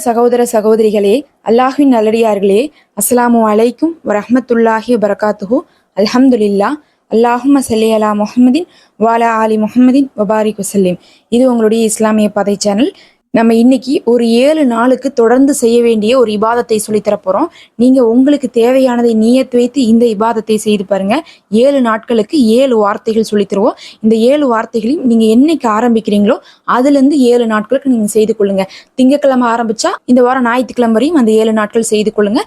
சகோதர சகோதரிகளே அல்லாஹ்வின் நல்லடியார்களே அஸ்லாமு அலைக்கும் வரஹமத்துல்லாஹி வரகாத்துஹூ அல்ஹம்துலில்லா அல்லாஹும் சல்லி அலா முஹம்மதின் வாலா ஆலி முஹம்மதின் வபாரிக் வசல்லிம் இது உங்களுடைய இஸ்லாமிய பதை சேனல். நம்ம இன்னைக்கு ஒரு ஏழு நாளுக்கு தொடர்ந்து செய்ய வேண்டிய ஒரு இபாதத்தை சொல்லித்தர போகிறோம் நீங்கள் உங்களுக்கு தேவையானதை நியத் வைத்து இந்த இபாதத்தை செய்து பாருங்க. ஏழு நாட்களுக்கு ஏழு வார்த்தைகள் சொல்லித்தருவோம். இந்த ஏழு வார்த்தைகளையும் நீங்கள் என்னைக்கு ஆரம்பிக்கிறீங்களோ அதுலேருந்து ஏழு நாட்களுக்கு நீங்கள் செய்து கொள்ளுங்க. திங்கட்கிழமை ஆரம்பிச்சா இந்த வாரம் ஞாயிற்றுக்கிழமை வரையும் அந்த ஏழு நாட்கள் செய்து கொள்ளுங்க.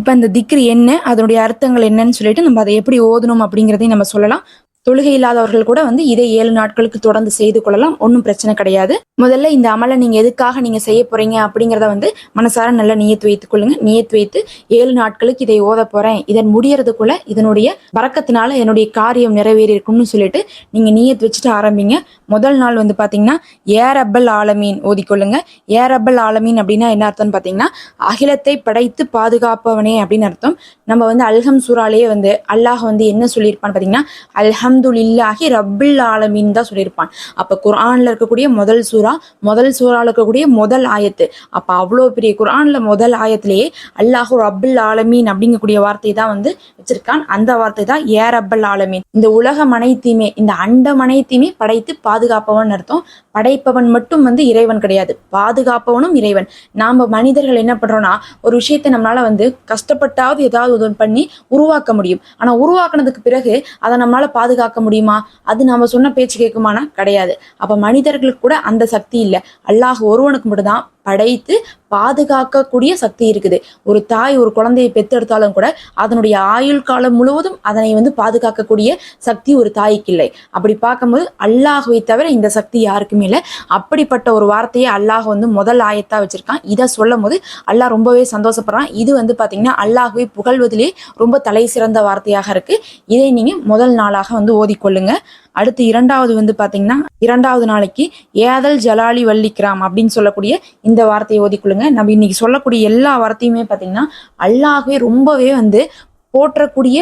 இப்போ அந்த திக்ரு என்ன அதனுடைய அர்த்தங்கள் என்னன்னு சொல்லிட்டு நம்ம அதை எப்படி ஓதணும் அப்படிங்கிறதையும் நம்ம சொல்லலாம். தொழுகை இல்லாதவர்கள் கூட வந்து இதை ஏழு நாட்களுக்கு தொடர்ந்து செய்து கொள்ளலாம். ஒன்றும் பிரச்சனை கிடையாது. முதல்ல இந்த அமலை நீங்கள் எதுக்காக நீங்கள் செய்ய போறீங்க அப்படிங்கிறத வந்து மனசார நல்லா நியத்து வைத்துக் கொள்ளுங்க. நியத்து வைத்து ஏழு நாட்களுக்கு இதை ஓத போறேன். இதன் முடியறதுக்குள்ள இதனுடைய பறக்கத்தினால என்னுடைய காரியம் நிறைவேறி இருக்கும்னு சொல்லிட்டு நீங்கள் நியத்து வச்சுட்டு ஆரம்பிங்க. முதல் நாள் வந்து பார்த்தீங்கன்னா ஏரப்பல் ஆலமீன் ஓதிக்கொள்ளுங்க ஏரப்பல் ஆலமீன் அப்படின்னா என்ன அர்த்தம்னு பார்த்தீங்கன்னா அகிலத்தை படைத்து பாதுகாப்பவனே அப்படின்னு அர்த்தம். நம்ம வந்து அல்ஹம் சூறாலேயே வந்து அல்லாஹ் வந்து என்ன சொல்லியிருப்பான்னு பார்த்தீங்கன்னா அல்ஹம் அல்ஹம்துலில்லாஹி ரப்பில் ஆலமீன் தான் சொல்லியிருப்பான். அப்ப குர்ஆன்ல இருக்கக்கூடிய முதல் சூறா முதல் சூறாவில் இருக்கக்கூடிய முதல் ஆயத்து. அப்ப அவ்வளோ பெரிய குரானில் முதல் ஆயத்திலேயே அல்லாஹு ரப்பில் ஆலமீன் அப்படிங்கக்கூடிய வார்த்தை தான் வந்து வச்சிருக்கான். அந்த வார்த்தை தான் ஏ ரப்பல் ஆலமீன். இந்த உலகம் அனைத்தையுமே இந்த அண்டம் அனைத்தையுமே படைத்து பாதுகாப்பவன் அர்த்தம். படைப்பவன் மட்டும் வந்து இறைவன் கிடையாது. பாதுகாப்பவனும் இறைவன். நாம மனிதர்கள் என்ன பண்றோம்னா ஒரு விஷயத்தை நம்மளால வந்து கஷ்டப்பட்டாவது ஏதாவது உதவி பண்ணி உருவாக்க முடியும். ஆனா உருவாக்குனதுக்கு பிறகு அதை நம்மளால பாதுகாக்க முடியுமா? அது நாம சொன்ன பேச்சு கேட்குமானா கிடையாது. அப்ப மனிதர்களுக்கு கூட அந்த சக்தி இல்லை. அல்லாஹ் ஒருவனுக்கு மட்டும்தான் படைத்து பாதுகாக்கக்கூடிய சக்தி இருக்குது. ஒரு தாய் ஒரு குழந்தையை பெத்தெடுத்தாலும் கூட அதனுடைய ஆயுள் காலம் முழுவதும் அதனை வந்து பாதுகாக்கக்கூடிய சக்தி ஒரு தாய்க்கு இல்லை. அப்படி பார்க்கும்போது அல்லாஹுவை தவிர இந்த சக்தி யாருக்குமே இல்லை. அப்படிப்பட்ட ஒரு வார்த்தையை அல்லாஹ் வந்து முதல் ஆயத்தா வச்சிருக்கான். இதை சொல்லும் போது அல்லாஹ் ரொம்பவே சந்தோஷப்படுறான். இது வந்து பார்த்தீங்கன்னா அல்லாஹுவை புகழ்வதிலே ரொம்ப தலை சிறந்த வார்த்தையாக இருக்கு. இதை நீங்க முதல் நாளாக வந்து ஓதிக்கொள்ளுங்க. அடுத்து இரண்டாவது வந்து பாத்தீங்கன்னா இரண்டாவது நாளைக்கு ஏதல் ஜலாலி வள்ளிக்ராம் அப்படின்னு சொல்லக்கூடிய இந்த வார்த்தையை ஓதிக்கொள்ளுங்க. நம்ம இன்னைக்கு சொல்லக்கூடிய எல்லா வார்த்தையுமே பாத்தீங்கன்னா அல்லாஹ்வே ரொம்பவே வந்து போற்றக்கூடிய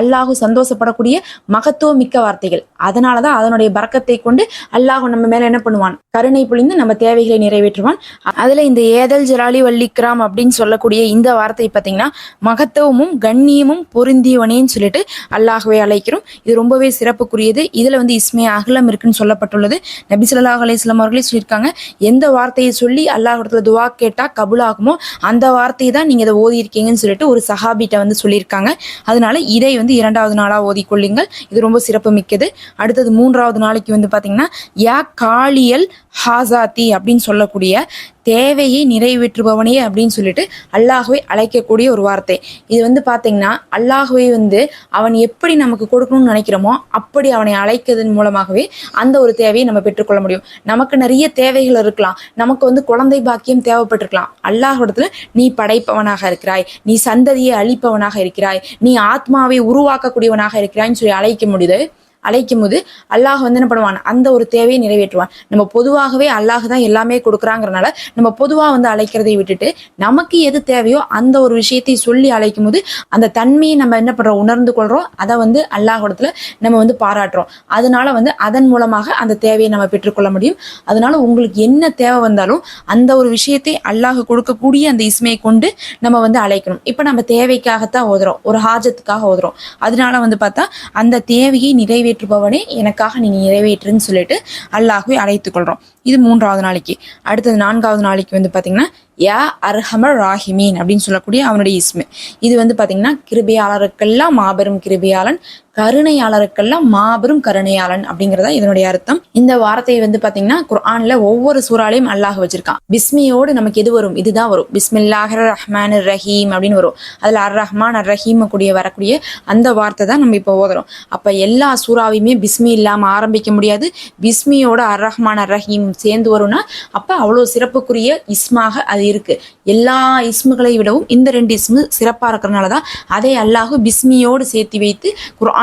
அல்லாஹு சந்தோஷப்படக்கூடிய மகத்துவம் மிக்க வார்த்தைகள். அதனாலதான் அதனுடைய பறக்கத்தை கொண்டு அல்லாஹு நம்ம மேல என்ன பண்ணுவான்? கருணை புழிந்து நம்ம தேவைகளை நிறைவேற்றுவான். அதுல இந்த ஏதல் ஜலாலி வல்லிக்ராம் அப்படின்னு சொல்லக்கூடிய இந்த வார்த்தை பார்த்தீங்கன்னா மகத்துவமும் கண்ணியமும் பொருந்தியவனேன்னு சொல்லிட்டு அல்லாஹ்வை அழைக்கிறோம். இது ரொம்பவே சிறப்புக்குரியது. இதுல வந்து இஸ்மே அகலம் இருக்குன்னு சொல்லப்பட்டுள்ளது. நபி ஸல்லல்லாஹு அலைஹி அவர்களே சொல்லியிருக்காங்க எந்த வார்த்தையை சொல்லி அல்லாஹிடத்துல துவா கேட்டா கபுலாகுமோ அந்த வார்த்தையை தான் நீங்க இதை ஓதி இருக்கீங்கன்னு சொல்லிட்டு ஒரு சஹாபிட்ட வந்து சொல்லியிருக்காங்க. அதனால இதை வந்து இரண்டாவது நாளாக ஓதிக்கொள்ளுங்கள் இது ரொம்ப சிறப்பு மிக்கது. அடுத்தது மூன்றாவது நாளைக்கு வந்து பாத்தீங்கன்னா யா காளியல் ஹாசாத்தி அப்படின்னு சொல்லக்கூடிய தேவையை நிறைவேற்றுபவனே அப்படின்னு சொல்லிட்டு அல்லாஹுவை அழைக்கக்கூடிய ஒரு வார்த்தை. இது வந்து பார்த்தீங்கன்னா அல்லாஹுவை வந்து அவன் எப்படி நமக்கு கொடுக்கணும்னு நினைக்கிறோமோ அப்படி அவனை அழைக்கிறதன் மூலமாகவே அந்த ஒரு தேவையை நம்ம பெற்றுக்கொள்ள முடியும். நமக்கு நிறைய தேவைகள் இருக்கலாம். நமக்கு வந்து குழந்தை பாக்கியம் தேவைப்பட்டிருக்கலாம். அல்லாஹிடத்துல நீ படைப்பவனாக இருக்கிறாய். நீ சந்ததியை அழிப்பவனாக இருக்கிறாய். நீ ஆத்மாவை உருவாக்கக்கூடியவனாக இருக்கிறாய்ன்னு சொல்லி அழைக்க முடியுது. அழைக்கும் போது அல்லாஹ் வந்து என்ன பண்ணுவான்? அந்த ஒரு தேவையை நிறைவேற்றுவான். நம்ம பொதுவாகவே அல்லாஹ் தான் எல்லாமே கொடுக்குறாங்கிறனால நம்ம பொதுவாக வந்து அழைக்கிறதை விட்டுட்டு நமக்கு எது தேவையோ அந்த ஒரு விஷயத்தை சொல்லி அழைக்கும் போது அந்த தன்மையை நம்ம என்ன பண்றோம்? உணர்ந்து கொள்றோம். அதை வந்து அல்லாஹிடத்துல நம்ம வந்து பாராட்டுறோம். அதனால வந்து அதன் மூலமாக அந்த தேவையை நம்ம பெற்றுக்கொள்ள முடியும். அதனால உங்களுக்கு என்ன தேவை வந்தாலும் அந்த ஒரு விஷயத்தை அல்லாஹ் கொடுக்கக்கூடிய அந்த இஸ்மையை கொண்டு நம்ம வந்து அழைக்கணும். இப்போ நம்ம தேவைக்காகத்தான் ஓதுறோம். ஒரு ஹாஜத்துக்காக ஓதுறோம். அதனால வந்து பார்த்தா அந்த தேவையை நிறைவேற்றுபவனே எனக்காக நீங்க நிறைவேற்றுன்னு சொல்லிட்டு அல்லாஹுவை அழைத்துக் கொள்றோம் இது மூன்றாவது நாளைக்கு. அடுத்தது நான்காவது நாளைக்கு வந்து பாத்தீங்கன்னா யா அர்ஹமர் ராஹிமீன் அப்படின்னு சொல்லக்கூடிய அவனுடைய இஸ்மு. இது வந்து பாத்தீங்கன்னா கிருபையாளருக்கெல்லாம் மாபெரும் கிருபையாளன் கருணையாளருக்கெல்லாம் மாபெரும் கருணையாளன் அப்படிங்கறதா இதனுடைய அர்த்தம். இந்த வார்த்தையை வந்து பாத்தீங்கன்னா குர்ஆன்ல ஒவ்வொரு சூறாலையும் அல்லாஹ் வச்சிருக்கான். பிஸ்மியோடு நமக்கு எது வரும்? இதுதான் வரும். பிஸ்மில்லாஹர் ரஹ்மான் ரஹீம் அப்படின்னு வரும். அதுல அர் ரஹ்மான் அர் ரஹீம் கூடிய வரக்கூடிய அந்த வார்த்தை தான் நம்ம இப்போ ஓதுறோம். அப்ப எல்லா சூறாவையுமே பிஸ்மி இல்லாம ஆரம்பிக்க முடியாது. பிஸ்மியோட அர் ரஹ்மான் அர் ரஹீம் சேர்ந்து வரும்னா அப்ப அவ்வளவு சிறப்புக்குரிய இஸ்மாக அது இருக்கு. எல்லா இஸ்முகளை விடவும் இந்த ரெண்டு இஸ்மு சிறப்பா இருக்கிறனால தான் அதை அல்லாஹு பிஸ்மியோடு சேர்த்து வைத்து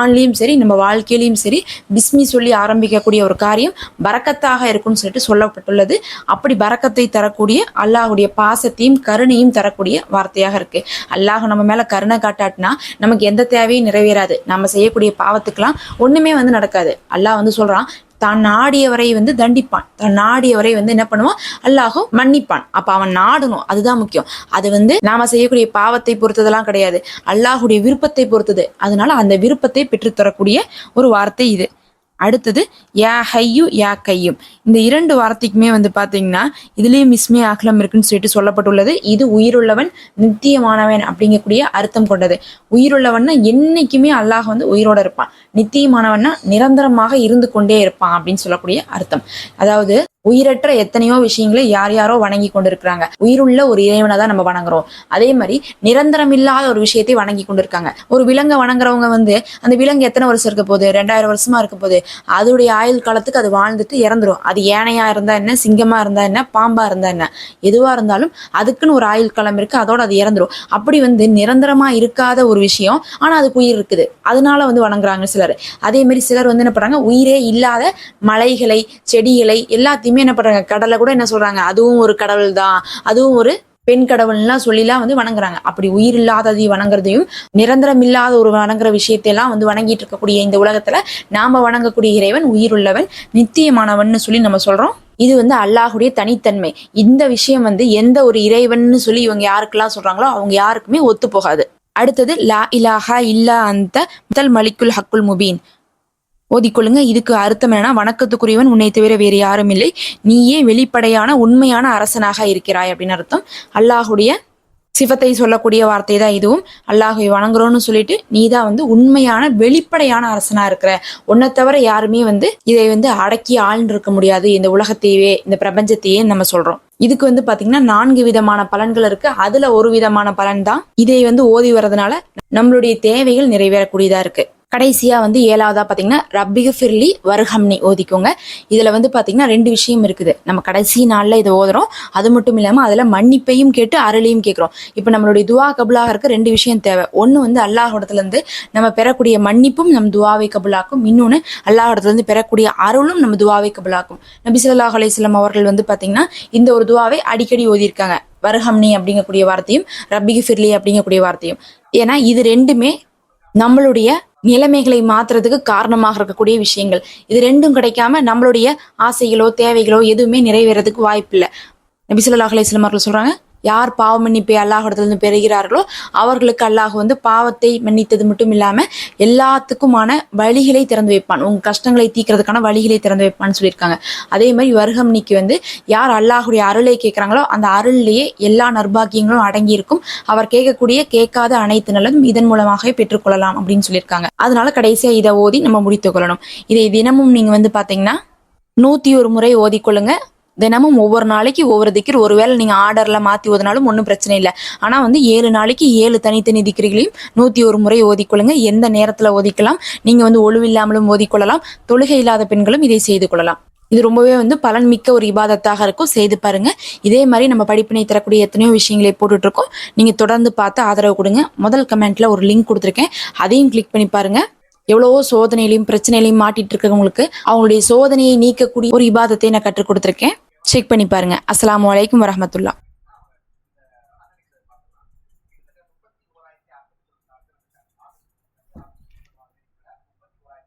குரான்லேயும் சரி நம்ம வாழ்க்கையிலையும் சரி பிஸ்மி சொல்லி ஆரம்பிக்கக்கூடிய ஒரு காரியம் பரக்கத்தாக இருக்கும்னு சொல்லிட்டு சொல்லப்பட்டுள்ளது. அப்படி பரக்கத்தை தரக்கூடிய அல்லாஹுடைய பாசத்தையும் கருணையும் தரக்கூடிய வார்த்தையாக இருக்கு. அல்லாஹ் நம்ம மேல கருணை காட்டாட்டினா நமக்கு எந்த தேவையும் நிறைவேறாது. நம்ம செய்யக்கூடிய பாவத்துக்கெல்லாம் ஒண்ணுமே வந்து நடக்காது. அல்லாஹ் வந்து சொல்றான் தான் நாடியவரை வந்து தண்டிப்பான். தான் நாடியவரை வந்து என்ன பண்ணுவான்? அல்லாஹோ மன்னிப்பான். அப்ப அவன் நாடணும். அதுதான் முக்கியம். அது வந்து நாம செய்யக்கூடிய பாவத்தை பொறுத்ததெல்லாம் கிடையாது. அல்லாஹுடைய விருப்பத்தை பொறுத்தது. அதனால அந்த விருப்பத்தை பெற்றுத்தரக்கூடிய ஒரு வார்த்தை இது. அடுத்தது யா ஹையு யா கையும். இந்த இரண்டு வார்த்தைக்குமே வந்து பாத்தீங்கன்னா இதுலயும் மிஸ்மே அகலம் இருக்குன்னு சொல்லிட்டு சொல்லப்பட்டுள்ளது. இது உயிருள்ளவன் நித்தியமானவன் அப்படிங்கக்கூடிய அர்த்தம் கொண்டது. உயிருள்ளவன்னா என்னைக்குமே அல்லாஹ் வந்து உயிரோட இருப்பான். நித்தியமானவன்னா நிரந்தரமாக இருந்து கொண்டே இருப்பான் அப்படின்னு சொல்லக்கூடிய அர்த்தம். அதாவது உயிரற்ற எத்தனையோ விஷயங்களை யார் யாரோ வணங்கி கொண்டிருக்கிறாங்க. உயிருள்ள ஒரு இறைவனை தான் நம்ம வணங்குறோம். அதே மாதிரி நிரந்தரம் இல்லாத ஒரு விஷயத்தை வணங்கி கொண்டிருக்காங்க. ஒரு விலங்கை வணங்குறவங்க வந்து அந்த விலங்கு எத்தனை வருஷம் இருக்க போகுது? ரெண்டாயிரம் வருஷமா இருக்க போகுது. அதோடைய ஆயுள் காலத்துக்கு அது வாழ்ந்துட்டு இறந்துரும். அது யானையா இருந்தா என்ன? சிங்கமா இருந்தா என்ன? பாம்பா இருந்தா என்ன? எதுவா இருந்தாலும் அதுக்குன்னு ஒரு ஆயுள் காலம் இருக்கு. அதோட அது இறந்துரும். அப்படி வந்து நிரந்தரமா இருக்காத ஒரு விஷயம். ஆனா அதுக்கு உயிர் இருக்குது. அதனால வந்து வணங்குறாங்க சில சிலர் அதே மாதிரி சிலர் வந்து என்ன பண்றாங்க உயிரே இல்லாத மலைகளை செடிகளை எல்லாத்தையுமே என்ன பண்றாங்க கடலை கூட என்ன சொல்றாங்க அதுவும் ஒரு கடவுள் தான் அதுவும் ஒரு பெண் கடவுள்லாம் சொல்லிலாம் வந்து வணங்குறாங்க. அப்படி உயிர் இல்லாததை வணங்குறதையும் நிரந்தரம் இல்லாத ஒரு வணங்குற விஷயத்தையெல்லாம் வந்து வணங்கிட்டு இருக்கக்கூடிய இந்த உலகத்துல நாம வணங்கக்கூடிய இறைவன் உயிருள்ளவன் நித்தியமானவன் சொல்லி நம்ம சொல்றோம். இது வந்து அல்லாஹுடைய தனித்தன்மை. இந்த விஷயம் வந்து எந்த ஒரு இறைவன் சொல்லி இவங்க யாருக்கெல்லாம் சொல்றாங்களோ அவங்க யாருக்குமே ஒத்து போகாது அடுத்தது லா இலாஹா இல்லா அந்த முதல் மலிக்குல் ஹக்குல் முபீன். ஓதிக்கொள்ளுங்க இதுக்கு அர்த்தம் என்னன்னா வணக்கத்துக்குரியவன் உன்னை தவிர வேறு யாரும் இல்லை. நீயே வெளிப்படையான உண்மையான அரசனாக இருக்கிறாய் அப்படின்னு அர்த்தம். அல்லாஹுடைய சிவத்தை சொல்லக்கூடிய வார்த்தை தான் இதுவும். அல்லாஹை வணங்குறோன்னு சொல்லிட்டு நீ தான் வந்து உண்மையான வெளிப்படையான அரசனா இருக்கிற. உன்னை தவிர யாருமே வந்து இதை வந்து அடக்கி ஆழ்ந்து இருக்க முடியாது. இந்த உலகத்தையே இந்த பிரபஞ்சத்தையே நம்ம சொல்றோம். இதுக்கு வந்து பாத்தீங்கன்னா நான்கு விதமான பலன்கள் இருக்கு. அதுல ஒரு விதமான பலன் தான் இதை வந்து ஓதி வர்றதுனால நம்மளுடைய தேவைகள் நிறைவேறக்கூடியதா இருக்கு. கடைசியாக வந்து ஏழாவதாக பார்த்தீங்கன்னா ரப்பிகு ஃபிர்லி வருகம்னி ஓதிக்கோங்க. இதில் வந்து பார்த்தீங்கன்னா ரெண்டு விஷயம் இருக்குது. நம்ம கடைசி நாளில் இதை ஓதுறோம். அது மட்டும் இல்லாமல் அதில் மன்னிப்பையும் கேட்டு அருளையும் கேட்குறோம். இப்போ நம்மளுடைய துவா கபுலாக இருக்க ரெண்டு விஷயம் தேவை. ஒன்று வந்து அல்லாஹோடத்துலேருந்து நம்ம பெறக்கூடிய மன்னிப்பும் நம் துவாவை கபுலாக்கும். இன்னொன்று அல்லாஹோடத்துலேருந்து பெறக்கூடிய அருளும் நம்ம துவாவை கபுலாக்கும். நபி ஸல்லல்லாஹு அவர்கள் வந்து பார்த்தீங்கன்னா இந்த ஒரு துவாவை அடிக்கடி ஓதியிருக்காங்க. வருஹம்னி அப்படிங்கக்கூடிய வார்த்தையும் ரப்பிகு ஃபிர்லி அப்படிங்கக்கூடிய வார்த்தையும். ஏன்னா இது ரெண்டுமே நம்மளுடைய நிலைமைகளை மாத்துறதுக்கு காரணமாக இருக்கக்கூடிய விஷயங்கள். இது ரெண்டும் கிடைக்காம நம்மளுடைய ஆசைகளோ தேவைகளோ எதுவுமே நிறைவேறதுக்கு வாய்ப்பு இல்லை நபி ஸல்லல்லாஹு அவர்கள் சொல்றாங்க யார் பாவ மன்னிப்பை அல்லாஹிடத்திலிருந்து பெறுகிறார்களோ அவர்களுக்கு அல்லாஹ் வந்து பாவத்தை மன்னித்தது மட்டும் இல்லாமல் எல்லாத்துக்குமான வழிகளை திறந்து வைப்பான். உங்கள் கஷ்டங்களை தீக்கிறதுக்கான வழிகளை திறந்து வைப்பான்னு சொல்லியிருக்காங்க. அதே மாதிரி வருகம்னிக்கு வந்து யார் அல்லாஹுடைய அருளை கேட்குறாங்களோ அந்த அருள்லேயே எல்லா நர்பாக்கியங்களும் அடங்கியிருக்கும். அவர் கேட்கக்கூடிய கேட்காத அனைத்து நலனும் இதன் மூலமாக பெற்றுக்கொள்ளலாம் அப்படின்னு சொல்லியிருக்காங்க. அதனால கடைசியாக இதை ஓதி நம்ம முடித்துக் கொள்ளணும். இதை தினமும் நீங்கள் வந்து பார்த்தீங்கன்னா நூற்றி ஒரு முறை ஓதிக்கொள்ளுங்க. தினமும் ஒவ்வொரு நாளைக்கு ஒவ்வொரு திக்கர். ஒருவேளை நீங்கள் ஆர்டரில் மாற்றி ஓதினாலும் ஒன்றும் பிரச்சனை இல்லை. ஆனால் வந்து ஏழு நாளைக்கு ஏழு தனித்தனி திக்கிரிகளையும் நூற்றி ஒரு முறை ஓதிக்கொள்ளுங்க. எந்த நேரத்தில் ஓதிக்கலாம்? நீங்கள் வந்து ஒழுவில்லாமலும் ஓதிக்கொள்ளலாம். தொழுகை இல்லாத பெண்களும் இதை செய்து கொள்ளலாம். இது ரொம்பவே வந்து பலன் மிக்க ஒரு இபாதத்தாக இருக்கும். செய்து பாருங்க. இதே மாதிரி நம்ம படிப்பினை தரக்கூடிய எத்தனையோ விஷயங்களை போட்டுட்டு இருக்கோம் நீங்கள் தொடர்ந்து பார்த்து ஆதரவு கொடுங்க. முதல் கமெண்ட்ல ஒரு லிங்க் கொடுத்துருக்கேன். அதையும் கிளிக் பண்ணி பாருங்க. எவ்வளவோ சோதனையிலையும் பிரச்சனையிலையும் மாட்டிட்டு இருக்கவங்களுக்கு அவங்களுடைய சோதனையை நீக்கக்கூடிய ஒரு இபாதத்தை நான் கற்றுக் கொடுத்துருக்கேன். செக் பண்ணி பாருங்க. அஸ்லாம் வலைக்கம் வரமத்துல்லா